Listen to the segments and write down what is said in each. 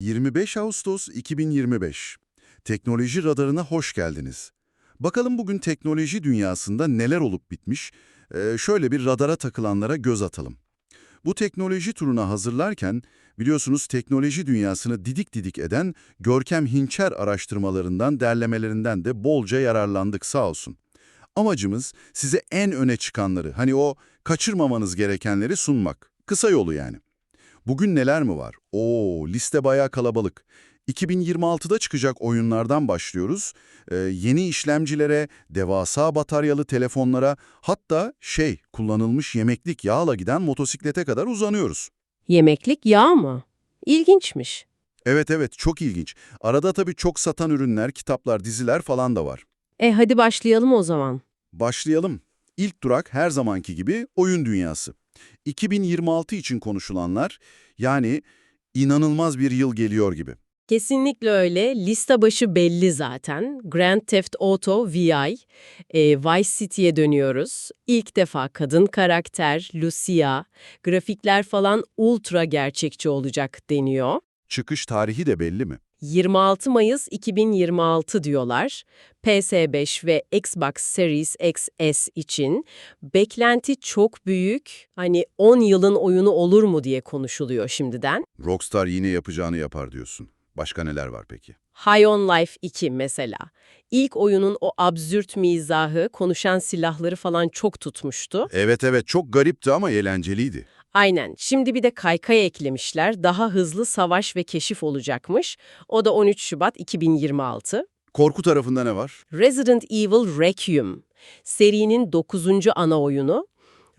25 Ağustos 2025. Teknoloji radarına hoş geldiniz. Bakalım bugün teknoloji dünyasında neler olup bitmiş? Ee, şöyle bir radara takılanlara göz atalım. Bu teknoloji turuna hazırlarken biliyorsunuz teknoloji dünyasını didik didik eden Görkem Hinçer araştırmalarından, derlemelerinden de bolca yararlandık sağ olsun. Amacımız size en öne çıkanları, hani o kaçırmamanız gerekenleri sunmak. Kısa yolu yani. Bugün neler mi var? Oo, liste bayağı kalabalık. 2026'da çıkacak oyunlardan başlıyoruz. Ee, yeni işlemcilere, devasa bataryalı telefonlara, hatta şey, kullanılmış yemeklik yağla giden motosiklete kadar uzanıyoruz. Yemeklik yağ mı? İlginçmiş. Evet evet, çok ilginç. Arada tabii çok satan ürünler, kitaplar, diziler falan da var. E hadi başlayalım o zaman. Başlayalım. İlk durak her zamanki gibi oyun dünyası. 2026 için konuşulanlar, yani inanılmaz bir yıl geliyor gibi. Kesinlikle öyle. Liste başı belli zaten. Grand Theft Auto VI, e, Vice City'ye dönüyoruz. İlk defa kadın karakter, Lucia, grafikler falan ultra gerçekçi olacak deniyor. Çıkış tarihi de belli mi? 26 Mayıs 2026 diyorlar. PS5 ve Xbox Series XS için beklenti çok büyük. Hani 10 yılın oyunu olur mu diye konuşuluyor şimdiden. Rockstar yine yapacağını yapar diyorsun. Başka neler var peki? High on Life 2 mesela. İlk oyunun o absürt mizahı, konuşan silahları falan çok tutmuştu. Evet evet çok garipti ama eğlenceliydi. Aynen. Şimdi bir de kaykay eklemişler. Daha hızlı savaş ve keşif olacakmış. O da 13 Şubat 2026. Korku tarafında ne var? Resident Evil Requiem, serinin 9. ana oyunu.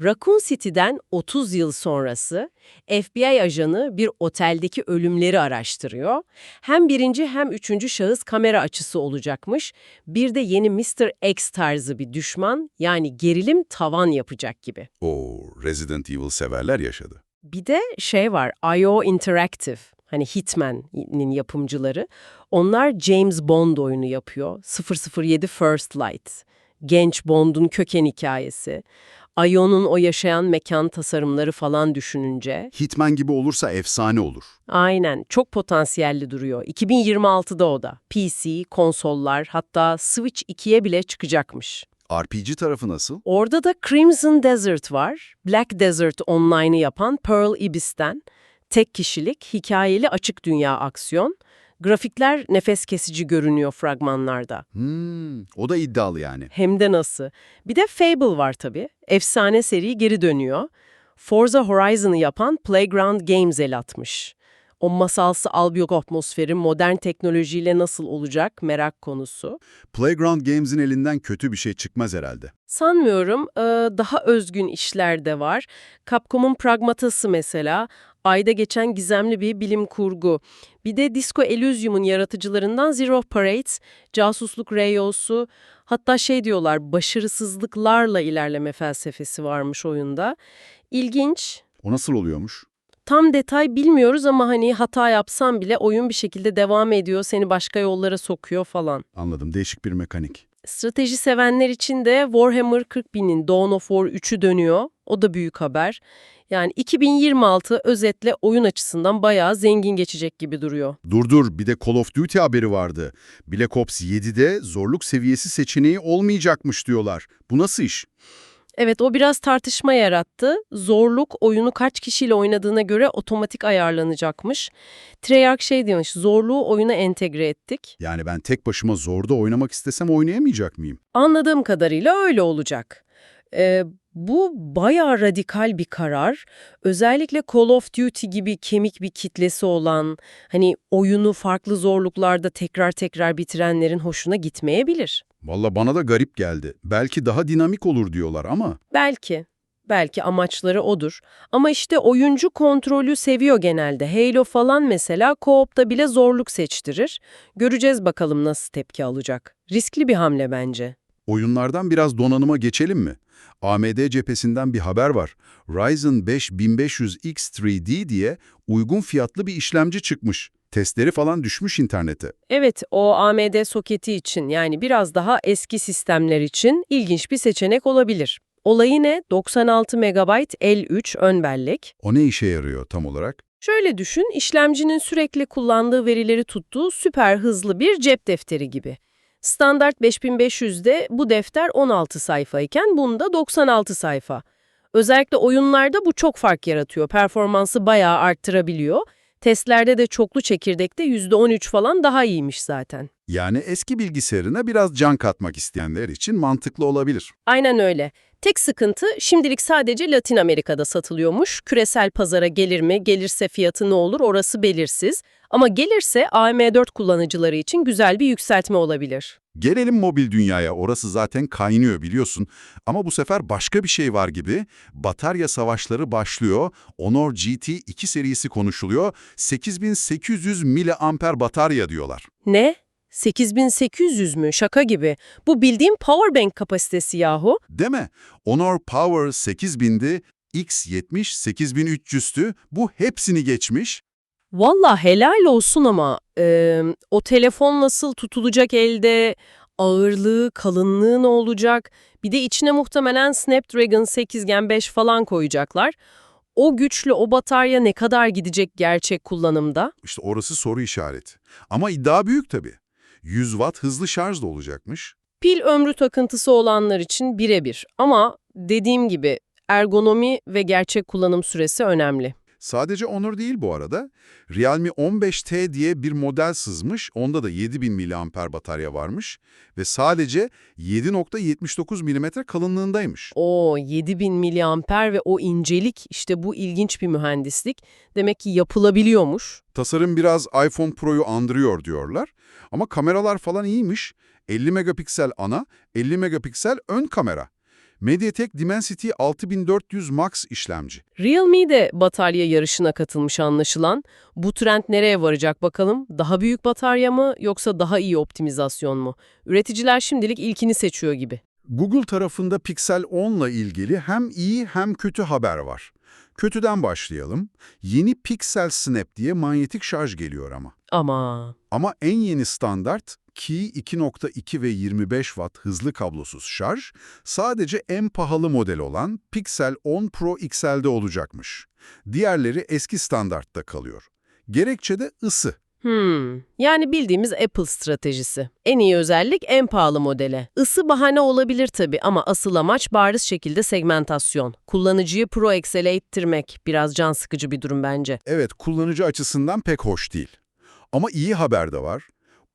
Raccoon City'den 30 yıl sonrası FBI ajanı bir oteldeki ölümleri araştırıyor. Hem birinci hem üçüncü şahıs kamera açısı olacakmış. Bir de yeni Mr. X tarzı bir düşman yani gerilim tavan yapacak gibi. Oo, Resident Evil severler yaşadı. Bir de şey var, IO Interactive. Hani Hitman'in yapımcıları. Onlar James Bond oyunu yapıyor. 007 First Light. Genç Bond'un köken hikayesi. IO'nun o yaşayan mekan tasarımları falan düşününce. Hitman gibi olursa efsane olur. Aynen, çok potansiyelli duruyor. 2026'da o da. PC, konsollar, hatta Switch 2'ye bile çıkacakmış. RPG tarafı nasıl? Orada da Crimson Desert var. Black Desert Online'ı yapan Pearl Ibis'ten. Tek kişilik, hikayeli açık dünya aksiyon. Grafikler nefes kesici görünüyor fragmanlarda. Hmm, o da iddialı yani. Hem de nasıl. Bir de Fable var tabii. Efsane seri geri dönüyor. Forza Horizon'ı yapan Playground Games el atmış. O masalsı albiyok atmosferi modern teknolojiyle nasıl olacak merak konusu. Playground Games'in elinden kötü bir şey çıkmaz herhalde. Sanmıyorum. Daha özgün işler de var. Capcom'un Pragmatası mesela. Ayda geçen gizemli bir bilim kurgu. Bir de Disco Elysium'un yaratıcılarından Zero Parades, casusluk reyosu, hatta şey diyorlar başarısızlıklarla ilerleme felsefesi varmış oyunda. İlginç. O nasıl oluyormuş? Tam detay bilmiyoruz ama hani hata yapsam bile oyun bir şekilde devam ediyor, seni başka yollara sokuyor falan. Anladım, değişik bir mekanik. Strateji sevenler için de Warhammer 40.000'in Dawn of War 3'ü dönüyor. O da büyük haber. Yani 2026 özetle oyun açısından bayağı zengin geçecek gibi duruyor. Dur dur, bir de Call of Duty haberi vardı. Black Ops 7'de zorluk seviyesi seçeneği olmayacakmış diyorlar. Bu nasıl iş? Evet o biraz tartışma yarattı. Zorluk oyunu kaç kişiyle oynadığına göre otomatik ayarlanacakmış. Treyarch şey demiş, zorluğu oyuna entegre ettik. Yani ben tek başıma zorda oynamak istesem oynayamayacak mıyım? Anladığım kadarıyla öyle olacak. Ee, bu bayağı radikal bir karar. Özellikle Call of Duty gibi kemik bir kitlesi olan, hani oyunu farklı zorluklarda tekrar tekrar bitirenlerin hoşuna gitmeyebilir. Valla bana da garip geldi. Belki daha dinamik olur diyorlar ama Belki. Belki amaçları odur. Ama işte oyuncu kontrolü seviyor genelde. Halo falan mesela co-op'ta bile zorluk seçtirir. Göreceğiz bakalım nasıl tepki alacak. Riskli bir hamle bence. oyunlardan biraz donanıma geçelim mi? AMD cephesinden bir haber var. Ryzen 5 1500X3D diye uygun fiyatlı bir işlemci çıkmış. Testleri falan düşmüş internete. Evet, o AMD soketi için yani biraz daha eski sistemler için ilginç bir seçenek olabilir. Olayı ne? 96 MB L3 ön bellek. O ne işe yarıyor tam olarak? Şöyle düşün, işlemcinin sürekli kullandığı verileri tuttuğu süper hızlı bir cep defteri gibi. Standart 5500'de bu defter 16 sayfayken bunda 96 sayfa. Özellikle oyunlarda bu çok fark yaratıyor. Performansı bayağı arttırabiliyor. Testlerde de çoklu çekirdekte %13 falan daha iyiymiş zaten. Yani eski bilgisayarına biraz can katmak isteyenler için mantıklı olabilir. Aynen öyle. Tek sıkıntı şimdilik sadece Latin Amerika'da satılıyormuş. Küresel pazara gelir mi, gelirse fiyatı ne olur orası belirsiz. Ama gelirse AM4 kullanıcıları için güzel bir yükseltme olabilir. Gelelim mobil dünyaya, orası zaten kaynıyor biliyorsun. Ama bu sefer başka bir şey var gibi. Batarya savaşları başlıyor. Honor GT 2 serisi konuşuluyor. 8800 miliamper batarya diyorlar. Ne? 8800 mü? Şaka gibi. Bu bildiğim powerbank kapasitesi yahu. Değil mi? Honor Power 8000'di, X70 8300'tü. Bu hepsini geçmiş. Valla helal olsun ama e, o telefon nasıl tutulacak elde, ağırlığı, kalınlığı ne olacak? Bir de içine muhtemelen Snapdragon 8 Gen 5 falan koyacaklar. O güçlü o batarya ne kadar gidecek gerçek kullanımda? İşte orası soru işareti. Ama iddia büyük tabii. 100 watt hızlı şarj da olacakmış. Pil ömrü takıntısı olanlar için birebir ama dediğim gibi ergonomi ve gerçek kullanım süresi önemli. Sadece Honor değil bu arada. Realme 15T diye bir model sızmış. Onda da 7000 mAh batarya varmış. Ve sadece 7.79 mm kalınlığındaymış. O 7000 miliamper ve o incelik işte bu ilginç bir mühendislik. Demek ki yapılabiliyormuş. Tasarım biraz iPhone Pro'yu andırıyor diyorlar. Ama kameralar falan iyiymiş. 50 megapiksel ana, 50 megapiksel ön kamera. MediaTek Dimensity 6400 Max işlemci. Realme de batarya yarışına katılmış anlaşılan. Bu trend nereye varacak bakalım? Daha büyük batarya mı yoksa daha iyi optimizasyon mu? Üreticiler şimdilik ilkini seçiyor gibi. Google tarafında Pixel 10 ile ilgili hem iyi hem kötü haber var. Kötüden başlayalım. Yeni Pixel Snap diye manyetik şarj geliyor ama. Ama Ama en yeni standart Qi 2.2 ve 25 Watt hızlı kablosuz şarj sadece en pahalı model olan Pixel 10 Pro XL'de olacakmış. Diğerleri eski standartta kalıyor. Gerekçe de ısı. Hmm, yani bildiğimiz Apple stratejisi. En iyi özellik en pahalı modele. Isı bahane olabilir tabii ama asıl amaç bariz şekilde segmentasyon. Kullanıcıyı Pro Excel'e ittirmek biraz can sıkıcı bir durum bence. Evet, kullanıcı açısından pek hoş değil. Ama iyi haber de var.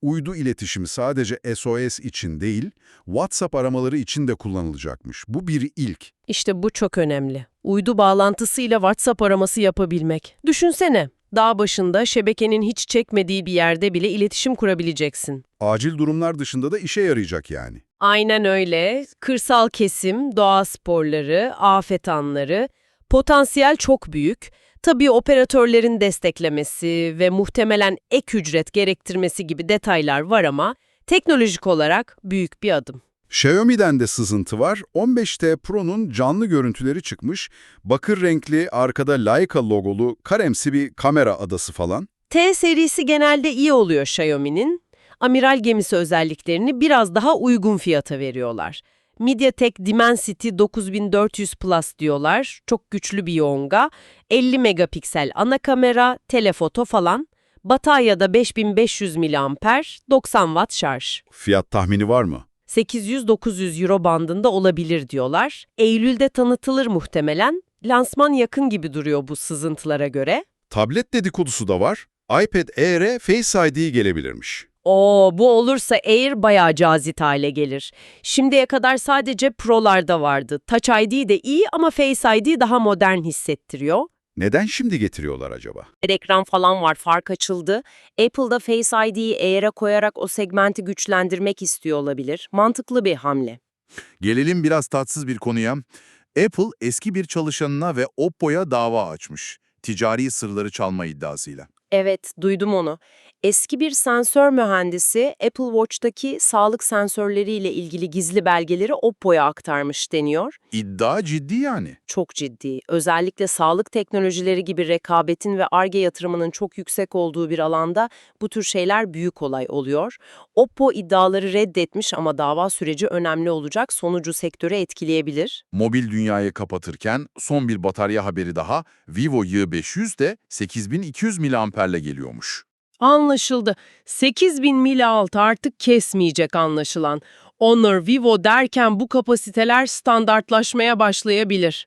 Uydu iletişimi sadece SOS için değil, WhatsApp aramaları için de kullanılacakmış. Bu bir ilk. İşte bu çok önemli. Uydu bağlantısıyla WhatsApp araması yapabilmek. Düşünsene, dağ başında şebekenin hiç çekmediği bir yerde bile iletişim kurabileceksin. Acil durumlar dışında da işe yarayacak yani. Aynen öyle. Kırsal kesim, doğa sporları, afet anları, potansiyel çok büyük. Tabii operatörlerin desteklemesi ve muhtemelen ek ücret gerektirmesi gibi detaylar var ama teknolojik olarak büyük bir adım. Xiaomi'den de sızıntı var. 15T Pro'nun canlı görüntüleri çıkmış. Bakır renkli, arkada Leica logolu, karemsi bir kamera adası falan. T serisi genelde iyi oluyor Xiaomi'nin. Amiral gemisi özelliklerini biraz daha uygun fiyata veriyorlar. MediaTek Dimensity 9400 Plus diyorlar. Çok güçlü bir yonga. 50 megapiksel ana kamera, telefoto falan. Bataryada 5500 mAh, 90 watt şarj. Fiyat tahmini var mı? 800-900 euro bandında olabilir diyorlar. Eylül'de tanıtılır muhtemelen. Lansman yakın gibi duruyor bu sızıntılara göre. Tablet dedikodusu da var. iPad Air'e Face ID gelebilirmiş. Oo, bu olursa Air bayağı cazip hale gelir. Şimdiye kadar sadece Pro'larda vardı. Touch ID de iyi ama Face ID daha modern hissettiriyor. Neden şimdi getiriyorlar acaba? Ekran falan var, fark açıldı. Apple'da Face ID'yi Air'e koyarak o segmenti güçlendirmek istiyor olabilir. Mantıklı bir hamle. Gelelim biraz tatsız bir konuya. Apple eski bir çalışanına ve Oppo'ya dava açmış. Ticari sırları çalma iddiasıyla. Evet, duydum onu. Eski bir sensör mühendisi Apple Watch'taki sağlık sensörleriyle ilgili gizli belgeleri Oppo'ya aktarmış deniyor. İddia ciddi yani. Çok ciddi. Özellikle sağlık teknolojileri gibi rekabetin ve ARGE yatırımının çok yüksek olduğu bir alanda bu tür şeyler büyük olay oluyor. Oppo iddiaları reddetmiş ama dava süreci önemli olacak. Sonucu sektörü etkileyebilir. Mobil dünyayı kapatırken son bir batarya haberi daha Vivo Y500 de 8200 miliamperle geliyormuş. Anlaşıldı. 8000 mil altı artık kesmeyecek anlaşılan. Honor, Vivo derken bu kapasiteler standartlaşmaya başlayabilir.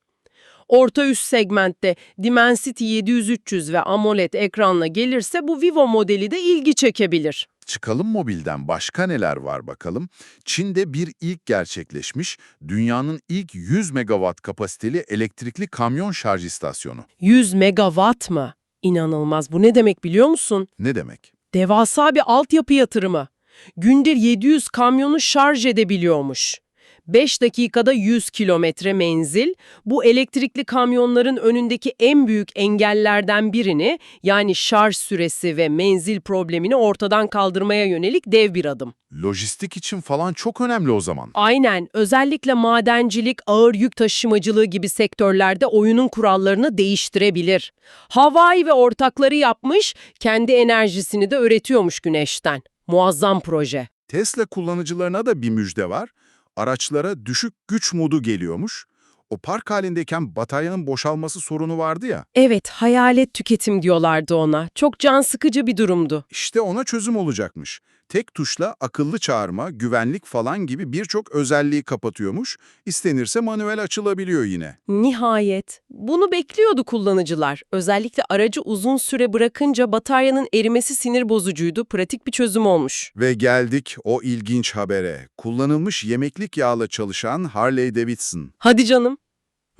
Orta üst segmentte Dimensity 700-300 ve AMOLED ekranla gelirse bu Vivo modeli de ilgi çekebilir. Çıkalım mobilden başka neler var bakalım. Çin'de bir ilk gerçekleşmiş, dünyanın ilk 100 megawatt kapasiteli elektrikli kamyon şarj istasyonu. 100 megawatt mı? İnanılmaz. Bu ne demek biliyor musun? Ne demek? Devasa bir altyapı yatırımı. Günde 700 kamyonu şarj edebiliyormuş. 5 dakikada 100 kilometre menzil, bu elektrikli kamyonların önündeki en büyük engellerden birini, yani şarj süresi ve menzil problemini ortadan kaldırmaya yönelik dev bir adım. Lojistik için falan çok önemli o zaman. Aynen, özellikle madencilik, ağır yük taşımacılığı gibi sektörlerde oyunun kurallarını değiştirebilir. Hawaii ve ortakları yapmış, kendi enerjisini de üretiyormuş güneşten. Muazzam proje. Tesla kullanıcılarına da bir müjde var. Araçlara düşük güç modu geliyormuş. O park halindeyken bataryanın boşalması sorunu vardı ya. Evet, hayalet tüketim diyorlardı ona. Çok can sıkıcı bir durumdu. İşte ona çözüm olacakmış. Tek tuşla akıllı çağırma, güvenlik falan gibi birçok özelliği kapatıyormuş. İstenirse manuel açılabiliyor yine. Nihayet. Bunu bekliyordu kullanıcılar. Özellikle aracı uzun süre bırakınca bataryanın erimesi sinir bozucuydu. Pratik bir çözüm olmuş. Ve geldik o ilginç habere. Kullanılmış yemeklik yağla çalışan Harley Davidson. Hadi canım.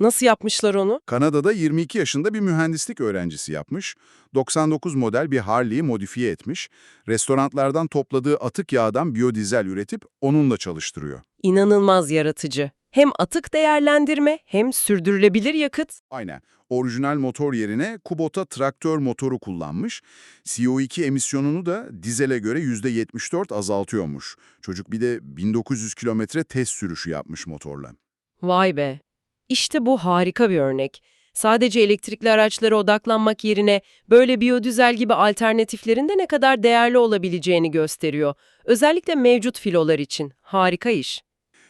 Nasıl yapmışlar onu? Kanada'da 22 yaşında bir mühendislik öğrencisi yapmış. 99 model bir Harley'i modifiye etmiş. Restoranlardan topladığı atık yağdan biyodizel üretip onunla çalıştırıyor. İnanılmaz yaratıcı. Hem atık değerlendirme hem sürdürülebilir yakıt. Aynen. Orijinal motor yerine Kubota traktör motoru kullanmış. CO2 emisyonunu da dizele göre %74 azaltıyormuş. Çocuk bir de 1900 kilometre test sürüşü yapmış motorla. Vay be. İşte bu harika bir örnek. Sadece elektrikli araçlara odaklanmak yerine böyle biyodizel gibi alternatiflerin de ne kadar değerli olabileceğini gösteriyor. Özellikle mevcut filolar için. Harika iş.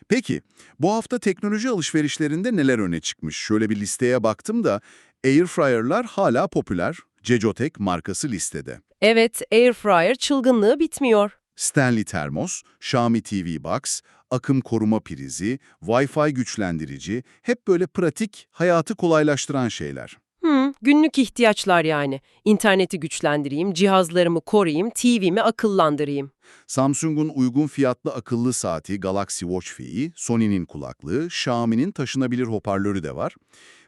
Peki, bu hafta teknoloji alışverişlerinde neler öne çıkmış? Şöyle bir listeye baktım da Airfryer'lar hala popüler. Cecotek markası listede. Evet, Airfryer çılgınlığı bitmiyor. Stanley Termos, Xiaomi TV Box, akım koruma prizi, Wi-Fi güçlendirici, hep böyle pratik, hayatı kolaylaştıran şeyler. Hmm, günlük ihtiyaçlar yani. İnterneti güçlendireyim, cihazlarımı koruyayım, TV'mi akıllandırayım. Samsung'un uygun fiyatlı akıllı saati Galaxy Watch Fi, Sony'nin kulaklığı, Xiaomi'nin taşınabilir hoparlörü de var.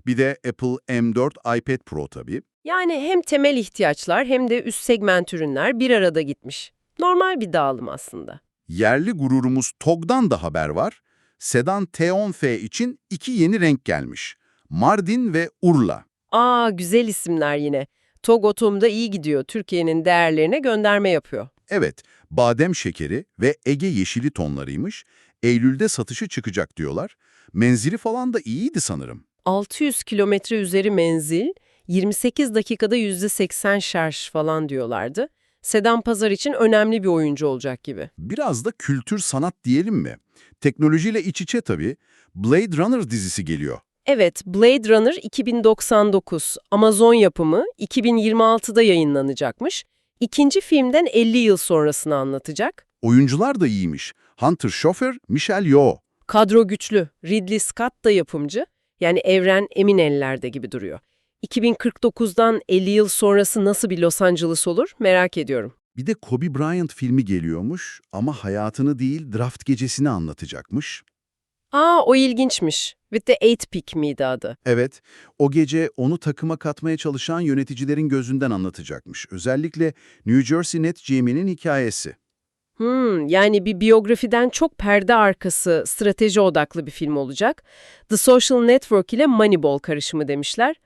Bir de Apple M4 iPad Pro tabii. Yani hem temel ihtiyaçlar hem de üst segment ürünler bir arada gitmiş. Normal bir dağılım aslında. Yerli gururumuz TOG'dan da haber var. Sedan T10F için iki yeni renk gelmiş. Mardin ve Urla. Aa güzel isimler yine. TOG Otom'da iyi gidiyor. Türkiye'nin değerlerine gönderme yapıyor. Evet, badem şekeri ve Ege yeşili tonlarıymış. Eylül'de satışı çıkacak diyorlar. Menzili falan da iyiydi sanırım. 600 kilometre üzeri menzil, 28 dakikada %80 şarj falan diyorlardı. Sedan pazar için önemli bir oyuncu olacak gibi. Biraz da kültür sanat diyelim mi? Teknolojiyle iç içe tabii. Blade Runner dizisi geliyor. Evet, Blade Runner 2099, Amazon yapımı 2026'da yayınlanacakmış. İkinci filmden 50 yıl sonrasını anlatacak. Oyuncular da iyiymiş. Hunter Schoffer, Michelle Yeoh. Kadro güçlü, Ridley Scott da yapımcı. Yani evren emin ellerde gibi duruyor. 2049'dan 50 yıl sonrası nasıl bir Los Angeles olur merak ediyorum. Bir de Kobe Bryant filmi geliyormuş ama hayatını değil draft gecesini anlatacakmış. Aa o ilginçmiş. With the Eight Pick miydi adı? Evet, o gece onu takıma katmaya çalışan yöneticilerin gözünden anlatacakmış. Özellikle New Jersey Net GM'nin hikayesi. Hmm, yani bir biyografiden çok perde arkası, strateji odaklı bir film olacak. The Social Network ile Moneyball karışımı demişler.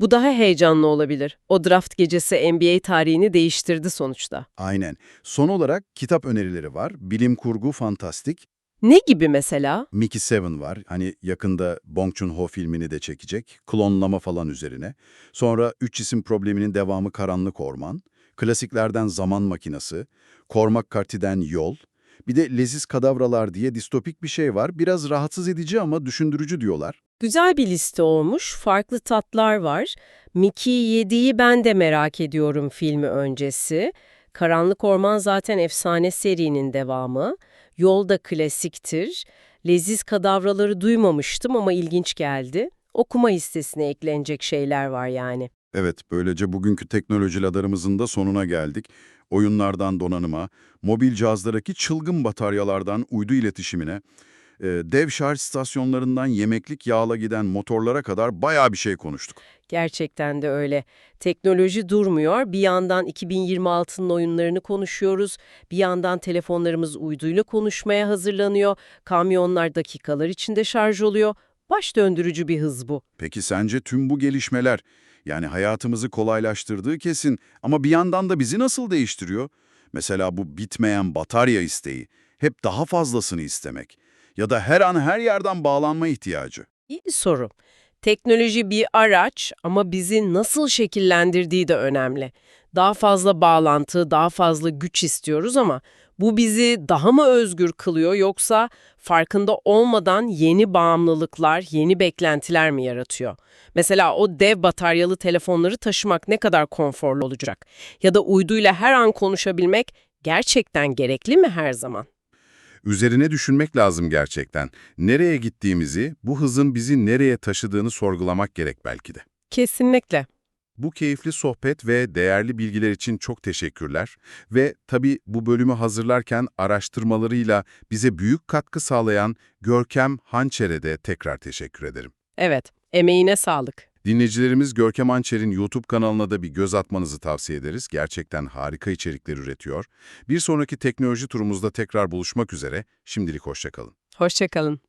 Bu daha heyecanlı olabilir. O draft gecesi NBA tarihini değiştirdi sonuçta. Aynen. Son olarak kitap önerileri var. Bilim kurgu, fantastik. Ne gibi mesela? Mickey Seven var. Hani yakında Bong Joon-ho filmini de çekecek. Klonlama falan üzerine. Sonra Üç cisim probleminin devamı Karanlık Orman. Klasiklerden Zaman Makinası. Cormac Carty'den Yol. Bir de Leziz Kadavralar diye distopik bir şey var. Biraz rahatsız edici ama düşündürücü diyorlar. Güzel bir liste olmuş, farklı tatlar var. Mickey 7'yi ben de merak ediyorum filmi öncesi. Karanlık Orman zaten efsane serinin devamı. Yol da klasiktir. Leziz kadavraları duymamıştım ama ilginç geldi. Okuma listesine eklenecek şeyler var yani. Evet, böylece bugünkü teknoloji radarımızın da sonuna geldik. Oyunlardan donanıma, mobil cihazlardaki çılgın bataryalardan uydu iletişimine, e, dev şarj istasyonlarından yemeklik yağla giden motorlara kadar bayağı bir şey konuştuk. Gerçekten de öyle. Teknoloji durmuyor. Bir yandan 2026'nın oyunlarını konuşuyoruz. Bir yandan telefonlarımız uyduyla konuşmaya hazırlanıyor. Kamyonlar dakikalar içinde şarj oluyor. Baş döndürücü bir hız bu. Peki sence tüm bu gelişmeler, yani hayatımızı kolaylaştırdığı kesin ama bir yandan da bizi nasıl değiştiriyor? Mesela bu bitmeyen batarya isteği, hep daha fazlasını istemek ya da her an her yerden bağlanma ihtiyacı. İyi bir soru. Teknoloji bir araç ama bizi nasıl şekillendirdiği de önemli. Daha fazla bağlantı, daha fazla güç istiyoruz ama bu bizi daha mı özgür kılıyor yoksa farkında olmadan yeni bağımlılıklar, yeni beklentiler mi yaratıyor? Mesela o dev bataryalı telefonları taşımak ne kadar konforlu olacak? Ya da uyduyla her an konuşabilmek gerçekten gerekli mi her zaman? Üzerine düşünmek lazım gerçekten. Nereye gittiğimizi, bu hızın bizi nereye taşıdığını sorgulamak gerek belki de. Kesinlikle. Bu keyifli sohbet ve değerli bilgiler için çok teşekkürler. Ve tabii bu bölümü hazırlarken araştırmalarıyla bize büyük katkı sağlayan Görkem Hançer'e de tekrar teşekkür ederim. Evet, emeğine sağlık. Dinleyicilerimiz Görkem Hançer'in YouTube kanalına da bir göz atmanızı tavsiye ederiz. Gerçekten harika içerikler üretiyor. Bir sonraki teknoloji turumuzda tekrar buluşmak üzere. Şimdilik hoşçakalın. Hoşçakalın.